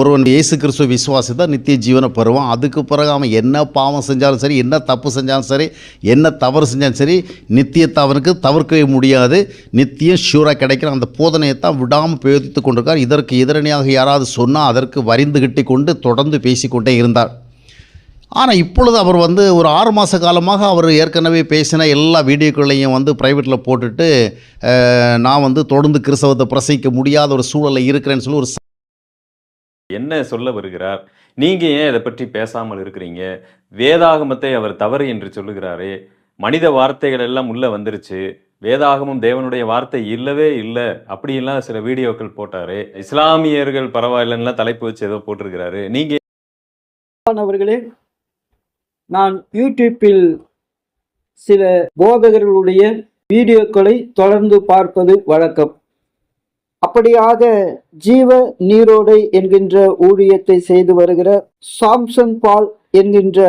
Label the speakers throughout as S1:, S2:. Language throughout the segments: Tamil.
S1: ஒருவன் இயேசு கிறிஸ்துவ தான் நித்திய ஜீவனை பெறுவான். அதுக்கு பிறகு அவன் என்ன பாவம் செஞ்சாலும் சரி என்ன தப்பு செஞ்சாலும் சரி என்ன தவறு செஞ்சாலும் சரி நித்தியத்தை அவனுக்கு தவிர்க்கவே முடியாது. நித்தியம் ஷூராக கிடைக்கிற அந்த போதனையை தான் விடாமல் பேதித்து கொண்டிருக்கார். இதற்கு எதிரணியாக யாராவது சொன்னால் அதற்கு வரிந்து கட்டி கொண்டு தொடர்ந்து பேசிக்கொண்டே இருந்தார். ஆனால் இப்பொழுது அவர் வந்து ஒரு ஆறு மாத காலமாக அவர் ஏற்கனவே பேசின எல்லா வீடியோக்களையும் வந்து ப்ரைவேட்டில் போட்டுட்டு நான் வந்து தொடர்ந்து கிறிஸ்தவத்தை பிரசவிக்க முடியாத ஒரு சூழலில் இருக்கிறேன்னு சொல்லி ஒரு
S2: என்ன சொல்ல வருகிறார்? நீங்க ஏன் இதை பற்றி பேசாமல் இருக்கிறீங்க? வேதாகமத்தை அவர் தவறு என்று சொல்லுகிறாரே. மனித வார்த்தைகள் எல்லாம் உள்ள வந்துருச்சு. வேதாகமம் தேவனுடைய வார்த்தை இல்லவே இல்லை. அப்படிலாம் சில வீடியோக்கள் போட்டாரு. இஸ்லாமியர்கள் பரவாயில்லைன்னா தலைப்பு வச்சு ஏதோ போட்டிருக்கிறாரு. நீங்க
S3: அவர்களே நான் யூடியூப்பில் சில போதகர்களுடைய வீடியோக்களை தொடர்ந்து பார்ப்பது வழக்கம். அப்படியாக ஜீவ நீரோடை என்கின்ற ஊழியத்தை செய்து வருகிற சாம்சன் பால் என்கின்ற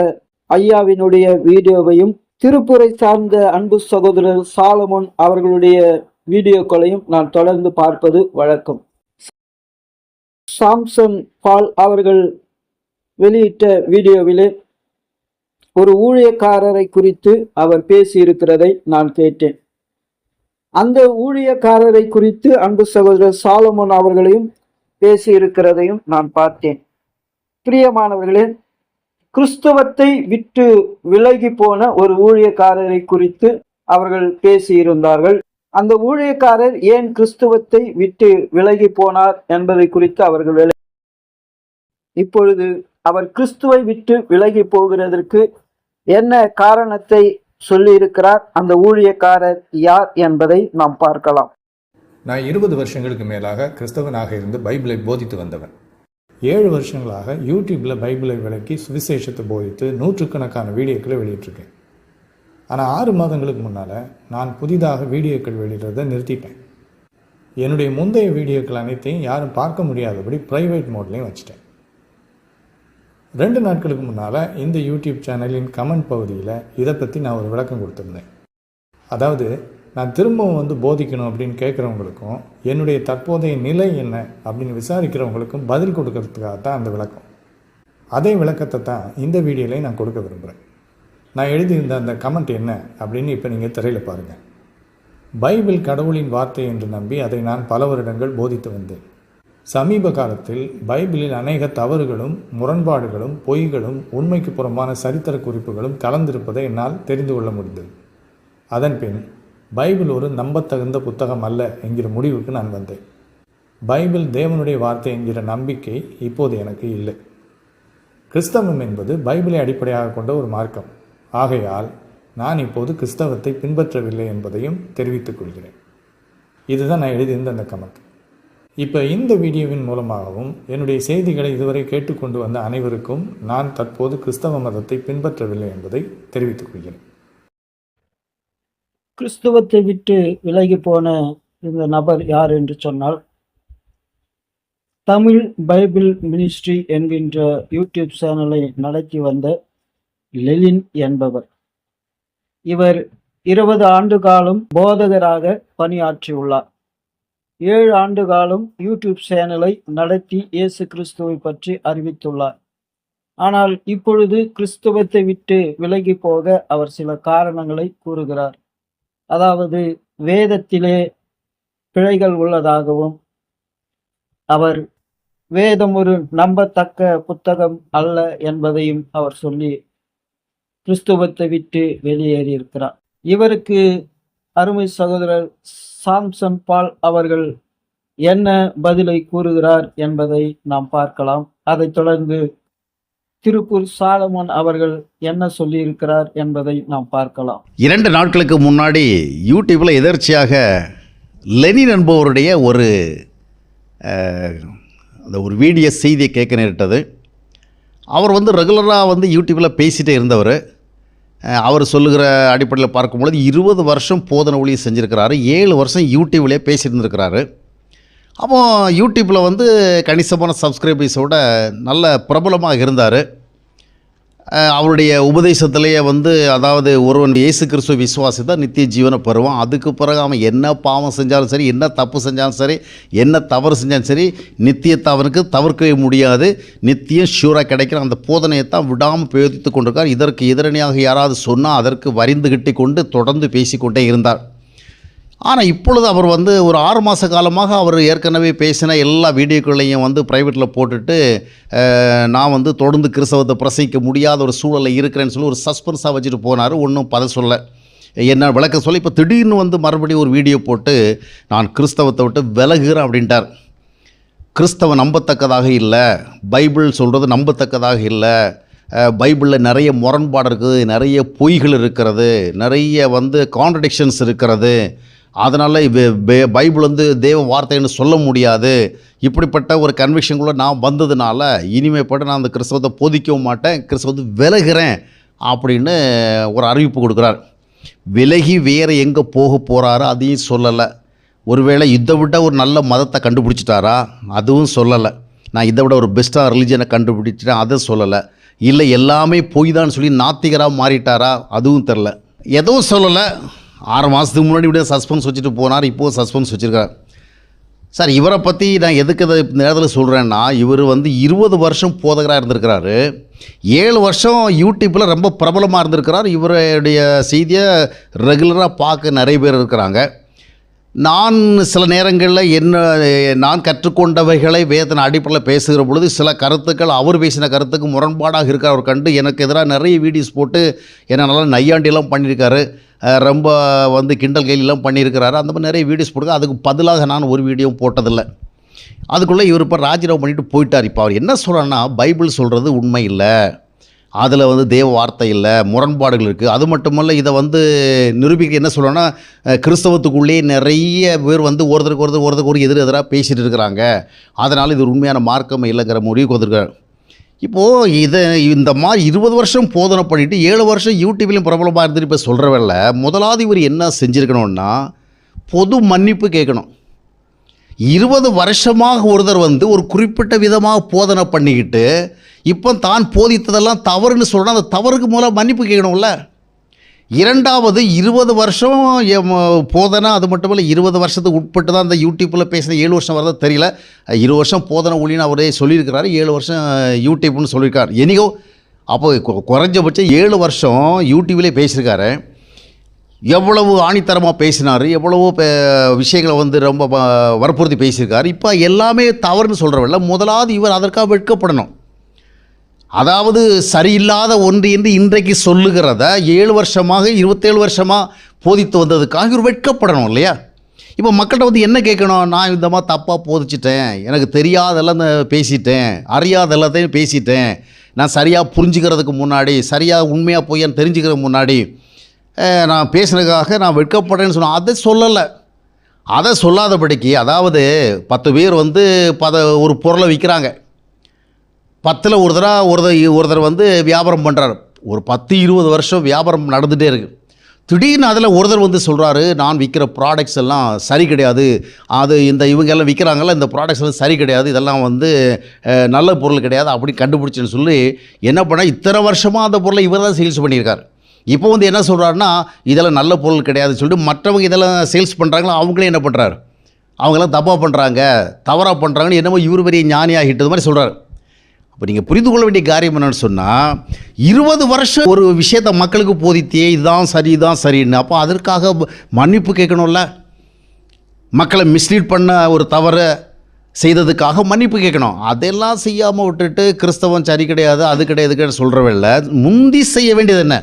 S3: ஐயாவினுடைய வீடியோவையும் திருப்புரை சார்ந்த அன்பு சகோதரர் சாலமோன் அவர்களுடைய வீடியோக்களையும் நான் தொடர்ந்து பார்ப்பது வழக்கம். சாம்சன் பால் அவர்கள் வெளியிட்ட வீடியோவிலே ஒரு ஊழியக்காரரை குறித்து அவர் பேசியிருக்கிறதை நான் கேட்டேன். அந்த ஊழியக்காரரை குறித்து அன்பு சகோதரர் சாலமோன் அவர்களையும் பேசியிருக்கிறதையும் நான் பார்த்தேன். பிரியமானவர்களே கிறிஸ்தவத்தை விட்டு விலகி போன ஒரு ஊழியக்காரரை குறித்து அவர்கள் பேசியிருந்தார்கள். அந்த ஊழியக்காரர் ஏன் கிறிஸ்துவத்தை விட்டு விலகி போனார் என்பதை குறித்து அவர்கள் விள- இப்பொழுது அவர் கிறிஸ்துவை விட்டு விலகி போகிறதற்கு என்ன காரணத்தை சொல்லியிருக்கிறார். அந்த ஊழியக்காரர் யார் என்பதை நாம் பார்க்கலாம்.
S4: நான் இருபது வருஷங்களுக்கு மேலாக கிறிஸ்தவனாக இருந்து பைபிளை போதித்து வந்தவன். ஏழு வருஷங்களாக யூடியூப்பில் பைபிளை விளக்கி சுவிசேஷத்தை போதித்து நூற்றுக்கணக்கான வீடியோக்களை வெளியிட்டிருக்கேன். ஆனால் ஆறு மாதங்களுக்கு முன்னால் நான் புதிதாக வீடியோக்கள் வெளியிடுறதை நிறுத்திட்டேன். என்னுடைய முந்தைய வீடியோக்கள் அனைத்தையும் யாரும் பார்க்க முடியாதபடி ப்ரைவேட் மோட்லேயும் வச்சுட்டேன். ரெண்டு நாட்களுக்கு முன்னால் இந்த யூடியூப் சேனலின் கமெண்ட் பகுதியில் இதை பற்றி நான் ஒரு விளக்கம் கொடுத்துருந்தேன். அதாவது நான் திரும்பவும் வந்து போதிக்கணும் அப்படின்னு கேட்குறவங்களுக்கும் என்னுடைய தற்போதைய நிலை என்ன அப்படின்னு விசாரிக்கிறவங்களுக்கும் பதில் கொடுக்கறதுக்காக தான் அந்த விளக்கம். அதே விளக்கத்தை தான் இந்த வீடியோலையும் நான் கொடுக்க விரும்புகிறேன் நான் எழுதியிருந்த அந்த கமெண்ட் என்ன அப்படின்னு இப்போ நீங்கள் திரையில் பாருங்கள் பைபிள் கடவுளின் வார்த்தை என்று நம்பி அதை நான் பல வருடங்கள் போதித்து வந்தேன். சமீப காலத்தில் பைபிளில் அநேக தவறுகளும் முரண்பாடுகளும் பொய்களும் உண்மைக்கு புறம்பான சரித்திர குறிப்புகளும் கலந்திருப்பதை என்னால் தெரிந்து கொள்ள முடிந்தது. அதன்பின் பைபிள் ஒரு நம்பத்தகுந்த புத்தகம் அல்ல என்கிற முடிவுக்கு நான் வந்தேன். பைபிள் தேவனுடைய வார்த்தை என்கிற நம்பிக்கை இப்போது எனக்கு இல்லை. கிறிஸ்தவம் என்பது பைபிளை அடிப்படையாக கொண்ட ஒரு மார்க்கம். ஆகையால் நான் இப்போது கிறிஸ்தவத்தை பின்பற்றவில்லை என்பதையும் தெரிவித்துக் கொள்கிறேன். இதுதான் நான் எழுதியிருந்த அந்த கமெண்ட் இப்போ இந்த வீடியோவின் மூலமாகவும் என்னுடைய செய்திகளை இதுவரை கேட்டுக்கொண்டு வந்த அனைவருக்கும் நான் தற்போது கிறிஸ்தவ மதத்தை பின்பற்றவில்லை என்பதை தெரிவித்துக் கொள்கிறேன்.
S3: கிறிஸ்துவத்தை விட்டு விலகி போன இந்த நபர் யார் என்று சொன்னால் தமிழ் பைபிள் மினிஸ்ட்ரி என்கின்ற யூடியூப் சேனலை நடத்தி வந்த லெலின் என்பவர். இவர் இருபது ஆண்டு காலம் போதகராக பணியாற்றியுள்ளார். ஏழு ஆண்டு காலம் யூடியூப் சேனலை நடத்தி இயேசு கிறிஸ்துவை பற்றி அறிவித்துள்ளார். ஆனால் இப்பொழுது கிறிஸ்துவத்தை விட்டு விலகி போக அவர் சில காரணங்களை கூறுகிறார். அதாவது வேதத்திலே பிழைகள் உள்ளதாகவும் அவர் வேதம் ஒரு நம்பத்தக்க புத்தகம் அல்ல என்பதையும் அவர் சொல்லி கிறிஸ்துவத்தை விட்டு வெளியேறியிருக்கிறார். இவருக்கு அருமை சகோதரர் சாம்சன் பால் அவர்கள் என்ன பதிலை கூறுகிறார் என்பதை நாம் பார்க்கலாம். அதைத் தொடர்ந்து திருப்பூர் சாலமன் அவர்கள் என்ன சொல்லியிருக்கிறார் என்பதை நாம் பார்க்கலாம்.
S1: இரண்டு நாட்களுக்கு முன்னாடி யூடியூப்பில் எதர்ச்சியாக லெனின் என்பவருடைய ஒரு அந்த ஒரு வீடியோ செய்தியை கேட்க நேரிட்டது. அவர் வந்து ரெகுலராக வந்து யூடியூப்பில் பேசிகிட்டே இருந்தவர். அவர் சொல்லுகிற அடிப்படையில் பார்க்கும்பொழுது இருபது வருஷம் போதனை ஒளி செஞ்சுருக்கிறாரு. ஏழு வருஷம் யூடியூப்லேயே பேசியிருந்துருக்கிறாரு. அப்போது அப்போ யூடியூப்பில் வந்து கணிசமான சப்ஸ்கிரைபர்ஸோட நல்ல பிரபலமாக இருந்தார். அவருடைய உபதேசத்திலேயே வந்து அதாவது ஒருவன் இயேசு கிறிஸ்துவ தான் நித்திய ஜீவனை பெறுவான். அதுக்கு பிறகு அவன் என்ன பாவம் செஞ்சாலும் சரி என்ன தப்பு செஞ்சாலும் சரி என்ன தவறு செஞ்சாலும் சரி நித்தியத்தை அவனுக்கு தவிர்க்கவே முடியாது. நித்தியம் ஷூராக கிடைக்கிற அந்த போதனையை தான் விடாமல் பேதித்து கொண்டிருக்கார். இதற்கு எதிரணியாக யாராவது சொன்னால் அதற்கு வரிந்து கட்டி கொண்டு தொடர்ந்து பேசிக்கொண்டே இருந்தார். ஆனால் இப்பொழுது அவர் வந்து ஒரு ஆறு மாத காலமாக அவர் ஏற்கனவே பேசின எல்லா வீடியோக்களையும் வந்து ப்ரைவேட்டில் போட்டுட்டு நான் வந்து தொடர்ந்து கிறிஸ்தவத்தை பிரசவிக்க முடியாத ஒரு சூழலில் இருக்கிறேன்னு சொல்லி ஒரு சஸ்பென்ஸாக வச்சுட்டு போனார். ஒன்றும் பத சொல்ல என்ன விளக்க சொல்ல இப்போ திடீர்னு வந்து மறுபடியும் ஒரு வீடியோ போட்டு நான் கிறிஸ்தவத்தை விட்டு விலகுகிறேன் அப்படின்ட்டார். கிறிஸ்தவ நம்பத்தக்கதாக இல்லை. பைபிள் சொல்கிறது நம்பத்தக்கதாக இல்லை. பைபிளில் நிறைய முரண்பாடு இருக்குது நிறைய பொய்கள் இருக்கிறது நிறைய வந்து கான்ட்ரடிக்ஷன்ஸ் இருக்கிறது. அதனால் பைபிள் வந்து தேவ வார்த்தைன்னு சொல்ல முடியாது. இப்படிப்பட்ட ஒரு கன்விக்ஷனுக்குள்ளே நான் வந்ததுனால இனிமேப்பட்டு நான் அந்த கிறிஸ்தவத்தை போதிக்கவும் மாட்டேன் கிறிஸ்தவத்தை விலகிறேன் அப்படின்னு ஒரு அறிவிப்பு கொடுக்குறார். விலகி வேறு எங்கே போக போகிறாரோ அதையும் சொல்லலை. ஒருவேளை இதை விட ஒரு நல்ல மதத்தை கண்டுபிடிச்சிட்டாரா? அதுவும் சொல்லலை. நான் இதை விட ஒரு பெஸ்ட்டாக ரிலிஜனை கண்டுபிடிச்சிட்டேன் அதை சொல்லலை. இல்லை எல்லாமே பொய் தான் சொல்லி நாத்திகராக மாறிட்டாரா? அதுவும் தெரில எதுவும் சொல்லலை. ஆறு மாதத்துக்கு முன்னாடி இப்படியே சஸ்பென்ஸ் வச்சுட்டு போனார் இப்போது சஸ்பென்ஸ் வச்சுருக்கார். சார் இவரை பற்றி நான் எதுக்கு இதை இந்த நேரத்தில் சொல்கிறேன்னா இவர் வந்து இருபது வருஷம் போதகராக இருந்திருக்கிறாரு. ஏழு வருஷம் யூடியூப்பில் ரொம்ப பிரபலமாக இருந்திருக்கிறார். இவருடைய செய்தியை ரெகுலராக பார்க்க நிறைய பேர் இருக்கிறாங்க. நான் சில நேரங்களில் என்ன நான் கற்றுக்கொண்டவைகளை வேதனை அடிப்படையில் பேசுகிற பொழுது சில கருத்துக்கள் அவர் பேசின கருத்துக்கு முரண்பாடாக இருக்கிற அவர் கண்டு எனக்கு எதிராக நிறைய வீடியோஸ் போட்டு என்ன நல்லா நையாண்டிலாம் பண்ணியிருக்காரு. ரொம்ப வந்து கிண்டல் கையிலாம் பண்ணியிருக்கிறாரு. அந்த மாதிரி நிறைய வீடியோஸ் போட்டு அதுக்கு பதிலாக நான் ஒரு வீடியோவும் போட்டதில்லை. அதுக்குள்ளே இவர் இப்போ ராஜினாமா பண்ணிட்டு போயிட்டார். இப்போ அவர் என்ன சொல்கிறாருன்னா பைபிள் சொல்கிறது உண்மை இல்லை. அதில் வந்து தேவ வார்த்தை இல்லை முரண்பாடுகள் இருக்குது அது மட்டுமல்ல இதை வந்து நிரூபிக்க என்ன சொல்லணும்னா கிறிஸ்தவத்துக்குள்ளேயே நிறைய பேர் வந்து ஒருத்தருக்கு ஒருத்தர் ஒருத்தருக்கு ஒரு எதிர் எதிராக பேசிகிட்டு இருக்கிறாங்க. அதனால் இது உண்மையான மார்க்கம் இல்லைங்கிற முடிவுக்கு வந்திருக்காரு. இப்போது இதை இந்த மாதிரி இருபது வருஷம் போதனை பண்ணிவிட்டு ஏழு வருஷம் யூடியூப்லேயும் பிரபலமாக இருந்துட்டு இப்போ சொல்கிறவல்ல முதலாவது இவர் என்ன செஞ்சுருக்கணுன்னா பொது மன்னிப்பு கேட்கணும். இருபது வருஷமாக ஒருத்தர் வந்து ஒரு குறிப்பிட்ட விதமாக போதனை பண்ணிக்கிட்டு இப்போ தான் போதித்ததெல்லாம் தவறுன்னு சொல்கிறேன் அந்த தவறுக்கு மூலம் மன்னிப்பு கேட்கணும்ல. இரண்டாவது இருபது வருஷம் எம் போதனை அது மட்டும் இல்லை இருபது வருஷத்துக்கு உட்பட்டு தான் அந்த யூடியூப்பில் பேசின ஏழு வருஷம் வரதா தெரியல. இருபது வருஷம் போதனை ஒளின்னு அவரே சொல்லியிருக்கிறாரு. ஏழு வருஷம் யூடியூப்னு சொல்லியிருக்காரு. எனிகோ அப்போ குறைஞ்சபட்சம் ஏழு வருஷம் யூடியூப்லேயே பேசியிருக்காரு. எவ்வளவு ஆணித்தரமாக பேசினார் எவ்வளவோ விஷயங்களை வந்து ரொம்ப வ- வற்புறுத்தி பேசியிருக்காரு. இப்போ எல்லாமே தவறுன்னு சொல்கிறவல்ல முதலாவது இவர் அதற்காக வெட்கப்படணும். அதாவது சரியில்லாத ஒன்று என்று இன்றைக்கு சொல்லுகிறத ஏழு வருஷமாக இருபத்தேழு வருஷமாக போதித்து வந்ததுக்காக இவர் வெட்கப்படணும் இல்லையா? இப்போ மக்கள்கிட்ட வந்து என்ன கேட்கணும்? நான் இந்த மாதிரி தப்பாக போதிச்சிட்டேன். எனக்கு தெரியாதெல்லாம் பேசிட்டேன். அறியாத எல்லாத்தையும் பேசிட்டேன். நான் சரியாக புரிஞ்சுக்கிறதுக்கு முன்னாடி சரியாக உண்மையாக பொய்யான்னு தெரிஞ்சுக்கிறதுக்கு முன்னாடி நான் பேசுனதுக்காக நான் வெட்கப்படுறேன்னு சொன்னேன் அதை சொல்லலை. அதை சொல்லாதபடிக்கு அதாவது பத்து பேர் வந்து பத ஒரு பொருளை விற்கிறாங்க பத்தில் ஒரு தடவை ஒருத்தர் ஒருத்தர் வந்து வியாபாரம் பண்ணுறாரு ஒரு பத்து இருபது வருஷம் வியாபாரம் நடந்துகிட்டே இருக்குது திடீர்னு அதில் ஒருத்தர் வந்து சொல்கிறாரு நான் விற்கிற ப்ராடக்ட்ஸ் எல்லாம் சரி கிடையாது. அது இந்த இவங்க எல்லாம் விற்கிறாங்கல்ல இந்த ப்ராடக்ட்ஸ் எல்லாம் சரி கிடையாது. இதெல்லாம் வந்து நல்ல பொருள் கிடையாது. அப்படி கண்டுபிடிச்சேன்னு சொல்லி என்ன பண்ணால் இத்தனை வருஷமாக அந்த பொருளை இவர் தான் சேல்ஸ் பண்ணியிருக்காரு. இப்போ வந்து என்ன சொல்கிறாருன்னா இதெல்லாம் நல்ல பொருள் கிடையாதுன்னு சொல்லிட்டு மற்றவங்க இதெல்லாம் சேல்ஸ் பண்ணுறாங்களோ அவங்களே என்ன பண்ணுறாரு அவங்களாம் தப்பாக பண்ணுறாங்க தவறாக பண்ணுறாங்கன்னு என்னமோ இவர் பெரிய ஞானியாகிட்டது மாதிரி சொல்கிறார் அப்போ நீங்கள் புரிந்து கொள்ள வேண்டிய காரியம் என்னன்னு சொன்னால் இருபது வருஷம் ஒரு விஷயத்தை மக்களுக்கு போதித்தே இதுதான் சரி இதுதான் சரின்னு அப்போ அதற்காக மன்னிப்பு கேட்கணும்ல? மக்களை மிஸ்லீட் பண்ண ஒரு தவறை செய்ததுக்காக மன்னிப்பு கேட்கணும். அதெல்லாம் செய்யாமல் விட்டுட்டு கிறிஸ்தவம் சரி கிடையாது அது கிடையாது இது கிடையாது சொல்கிறவில்ல முந்தி செய்ய வேண்டியது என்ன?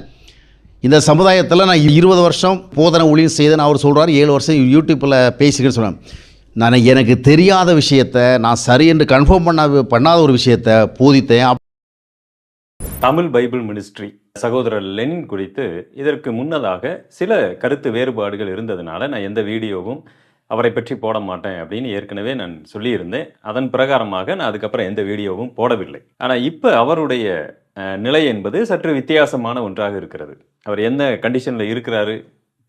S1: இந்த சமுதாயத்தில் நான் இருபது வருஷம் போதனை ஊழியம் செய்தேன் அவர் சொல்கிறார் ஏழு வருஷம் யூடியூப்பில் பேசிக்கிறேன்னு சொன்னேன் நான் எனக்கு தெரியாத விஷயத்தை நான் சரி என்று கன்ஃபார்ம் பண்ண பண்ணாத ஒரு விஷயத்தை போதித்தேன்.
S2: தமிழ் பைபிள் மினிஸ்ட்ரி சகோதரர் லெனின் குறித்து இதற்கு முன்னதாக சில கருத்து வேறுபாடுகள் இருந்ததுனால நான் எந்த வீடியோவும் அவரை பற்றி போட மாட்டேன் அப்படின்னு ஏற்கனவே நான் சொல்லியிருந்தேன். அதன் பிரகாரமாக நான் அதுக்கப்புறம் எந்த வீடியோவும் போடவில்லை. ஆனால் இப்போ அவருடைய நிலை என்பது சற்று வித்தியாசமான ஒன்றாக இருக்கிறது. அவர் என்ன கண்டிஷனில் இருக்கிறாரு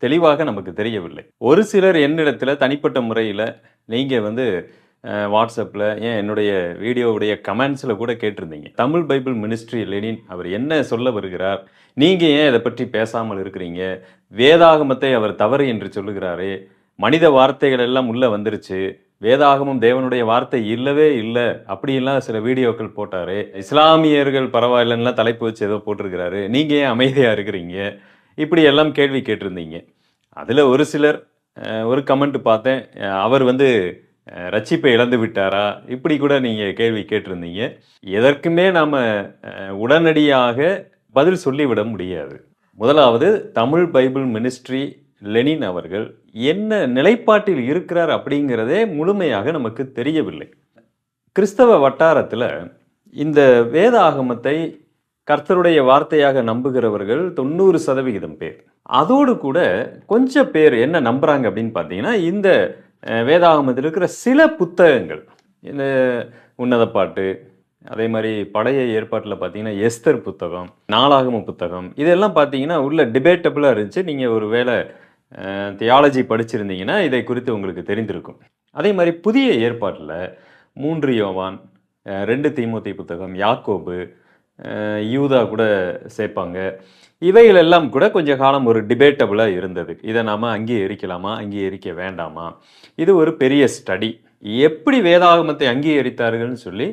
S2: தெளிவாக நமக்கு தெரியவில்லை. ஒரு சிலர் என்னிடத்தில் தனிப்பட்ட முறையில் நீங்கள் வந்து வாட்ஸ்அப்பில் ஏன் என்னுடைய வீடியோவுடைய கமெண்ட்ஸில் கூட கேட்டிருந்தீங்க. தமிழ் பைபிள் மினிஸ்ட்ரி லெனின் அவர் என்ன சொல்ல வருகிறார்? நீங்கள் ஏன் இதை பற்றி பேசாமல் இருக்கிறீங்க? வேதாகமத்தை அவர் தவறு என்று சொல்லுகிறாரே. மனித வார்த்தைகள் எல்லாம் உள்ளே வந்துருச்சு. வேதாகமும் தேவனுடைய வார்த்தை இல்லவே இல்லை அப்படின்லாம் சில வீடியோக்கள் போட்டார். இஸ்லாமியர்கள் பரவாயில்லைன்னா தலைப்பு வச்சு ஏதோ போட்டிருக்கிறாரு. நீங்கள் ஏன் அமைதியாக இருக்கிறீங்க? இப்படி எல்லாம் கேள்வி கேட்டிருந்தீங்க. அதில் ஒரு சிலர் ஒரு கமெண்ட் பார்த்தேன். அவர் வந்து ரட்சிப்பை இழந்து விட்டாரா? இப்படி கூட நீங்கள் கேள்வி கேட்டிருந்தீங்க. எதற்குமே நாம் உடனடியாக பதில் சொல்லிவிட முடியாது. முதலாவது தமிழ் பைபிள் மினிஸ்ட்ரி லெனின் அவர்கள் என்ன நிலைப்பாட்டில் இருக்கிறார் அப்படிங்கிறதே முழுமையாக நமக்கு தெரியவில்லை. கிறிஸ்தவ வட்டாரத்தில் இந்த வேத ஆகமத்தை கர்த்தருடைய வார்த்தையாக நம்புகிறவர்கள் தொண்ணூறு சதவிகிதம் பேர். அதோடு கூட கொஞ்சம் பேர் என்ன நம்புகிறாங்க அப்படின்னு பார்த்தீங்கன்னா இந்த வேதாகமத்தில் இருக்கிற சில புத்தகங்கள். இந்த உன்னத பாட்டு அதே மாதிரி பழைய ஏற்பாட்டில் பார்த்தீங்கன்னா எஸ்தர் புத்தகம் நாளாகம புத்தகம் இதெல்லாம் பார்த்தீங்கன்னா உள்ள டிபேட்டபிளாக இருந்துச்சு. நீங்கள் ஒரு வேளை தியாலஜி படிச்சிருந்தீங்கன்னா இதை குறித்து உங்களுக்கு தெரிந்திருக்கும். அதே மாதிரி புதிய ஏற்பாட்டில் மூன்று யோவான் ரெண்டு தீமோத்தி புத்தகம் யாக்கோபு யூதா கூட சேர்ப்பாங்க. இவைகளெல்லாம் கூட கொஞ்ச காலம் ஒரு டிபேட்டபுளாக இருந்தது. இதை நாம் அங்கீகரிக்கலாமா அங்கீகரிக்க வேண்டாமா? இது ஒரு பெரிய ஸ்டடி எப்படி வேதாகமத்தை அங்கீகரித்தார்கள்னு சொல்லி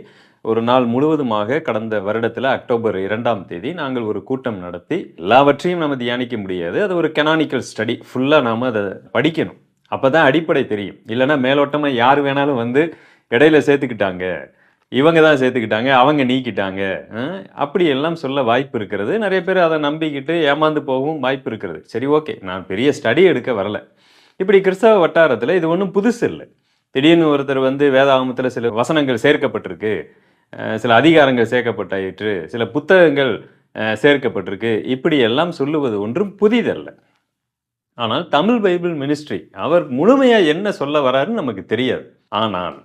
S2: ஒரு நாள் முழுவதுமாக கடந்த வருடத்தில் அக்டோபர் இரண்டாம் தேதி நாங்கள் ஒரு கூட்டம் நடத்தி எல்லாவற்றையும் நம்ம தியானிக்க முடியாது. அது ஒரு கெனானிக்கல் ஸ்டடி ஃபுல்லாக நாம் அதை படிக்கணும். அப்போ தான் அடிப்படை தெரியும். இல்லைன்னா மேலோட்டமாக யார் வேணாலும் வந்து இடையில சேர்த்துக்கிட்டாங்க. இவங்க தான் சேர்த்துக்கிட்டாங்க. அவங்க நீக்கிட்டாங்க. அப்படி எல்லாம் சொல்ல வாய்ப்பு இருக்கிறது. நிறைய பேர் அதை நம்பிக்கிட்டு ஏமாந்து போகவும் வாய்ப்பு இருக்கிறது. சரி ஓகே. நான் பெரிய ஸ்டடி எடுக்க வரல. இப்படி கிறிஸ்தவ வட்டாரத்தில் இது ஒன்றும் புதுசு இல்லை. திடீர்னு ஒருத்தர் வந்து வேதாகமத்தில் சில வசனங்கள் சேர்க்கப்பட்டிருக்கு. சில அதிகாரங்கள் சேர்க்கப்பட்டாயிற்று சில புத்தகங்கள் சேர்க்கப்பட்டிருக்கு. இப்படி எல்லாம் சொல்லுவது ஒன்றும் புதிதல்ல. ஆனால் தமிழ் பைபிள் மினிஸ்ட்ரி அவர் முழுமையாக என்ன சொல்ல வராருன்னு நமக்கு தெரியாது. ஆனால்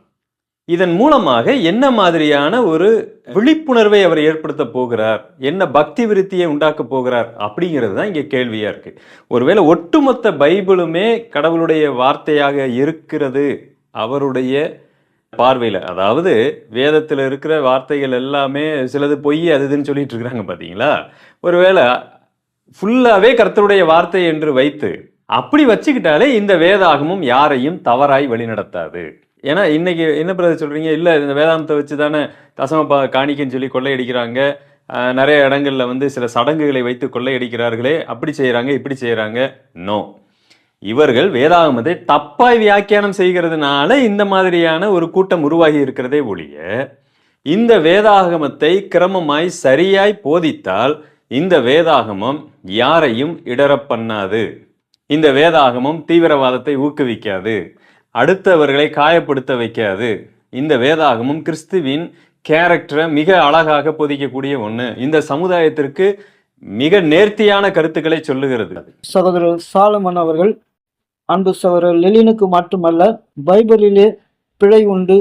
S2: இதன் மூலமாக என்ன மாதிரியான ஒரு விழிப்புணர்வை அவர் ஏற்படுத்த போகிறார் என்ன பக்தி விருத்தியை உண்டாக்க போகிறார் அப்படிங்கிறது தான் இங்கே கேள்வியாக இருக்கு. ஒருவேளை ஒட்டுமொத்த பைபிளுமே கடவுளுடைய வார்த்தையாக இருக்கிறது அவருடைய பார்வையில். அதாவது வேதத்தில் இருக்கிற வார்த்தைகள் எல்லாமே சிலது பொய் அது இதுன்னு சொல்லிட்டு இருக்கிறாங்க பார்த்தீங்களா ஒருவேளை ஃபுல்லாகவே கர்த்தருடைய வார்த்தை என்று வைத்து அப்படி வச்சுக்கிட்டாலே இந்த வேதாகமும் யாரையும் தவறாய் வழிநடத்தாது. ஏன்னா இன்னைக்கு என்ன பிரதர் சொல்கிறீங்க இல்லை இந்த வேதாந்தத்தை வச்சு தானே தசம காணிக்கன்னு சொல்லி கொள்ளையடிக்கிறாங்க. நிறைய இடங்களில் வந்து சில சடங்குகளை வைத்து கொள்ளையடிக்கிறார்களே. அப்படி செய்கிறாங்க இப்படி செய்கிறாங்க நோ இவர்கள் வேதாகமத்தை தப்பாய் வியாக்கியானம் செய்கிறதுனால இந்த மாதிரியான ஒரு கூட்டம் உருவாகி இருக்கிறதே ஒழிய இந்த வேதாகமத்தை கிரமமாய் சரியாய் போதித்தால் இந்த வேதாகமம் யாரையும் இடரப் பண்ணாது. இந்த வேதாகமம் தீவிரவாதத்தை ஊக்குவிக்காது. அடுத்தவர்களை காயப்படுத்த வைக்காது. இந்த வேதாகமம் கிறிஸ்துவின் கேரக்டரை மிக அழகாக பொதிக்கக்கூடிய ஒண்ணு. இந்த சமுதாயத்திற்கு மிக நேர்த்தியான கருத்துக்களை சொல்லுகிறது.
S3: சகோதரர் சாலமன் அவர்கள் அன்பு சவர லெலினுக்கு மட்டுமல்ல பைபிளிலே பிழை உண்டு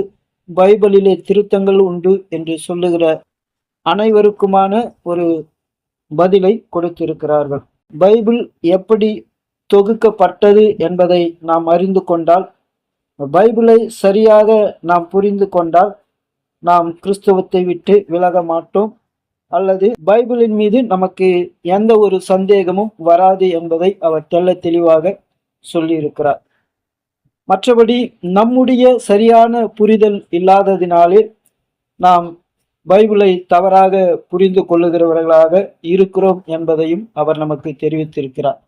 S3: பைபிளிலே திருத்தங்கள் உண்டு என்று சொல்லுகிற அனைவருக்குமான ஒரு பதிலை கொடுத்திருக்கிறார்கள். பைபிள் எப்படி தொகுக்கப்பட்டது என்பதை நாம் அறிந்து கொண்டால் பைபிளை சரியாக நாம் புரிந்து கொண்டால் நாம் கிறிஸ்தவத்தை விட்டு விலக மாட்டோம். அல்லது பைபிளின் மீது நமக்கு எந்த ஒரு சந்தேகமும் வராது என்பதை அவர் தெள்ள தெளிவாக சொல்லியிருக்கிறார். மற்றபடி நம்முடைய சரியான புரிதல் இல்லாததினாலே நாம் பைபிளை தவறாக புரிந்து கொள்ளுகிறவர்களாக இருக்கிறோம் என்பதையும் அவர் நமக்கு தெரிவித்திருக்கிறார்.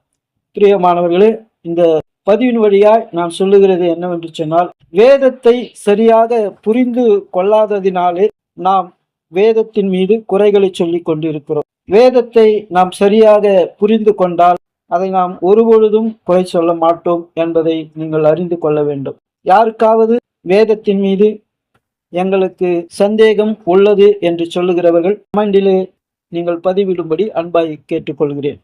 S3: பிரியமானவர்களே இந்த பதிவின் வழியாய் நாம் சொல்லுகிறது என்னவென்று சொன்னால் வேதத்தை சரியாக புரிந்து கொள்ளாததினாலே நாம் வேதத்தின் மீது குறைகளை சொல்லி கொண்டிருக்கிறோம். வேதத்தை நாம் சரியாக புரிந்து கொண்டால் அதை நாம் ஒருபொழுதும் குறை சொல்ல மாட்டோம் என்பதை நீங்கள் அறிந்து கொள்ள வேண்டும். யாருக்காவது வேதத்தின் மீது எங்களுக்கு சந்தேகம் உள்ளது என்று சொல்லுகிறவர்கள் கமெண்டிலே நீங்கள் பதிவிடும்படி அன்பாய் கேட்டுக்கொள்கிறேன்.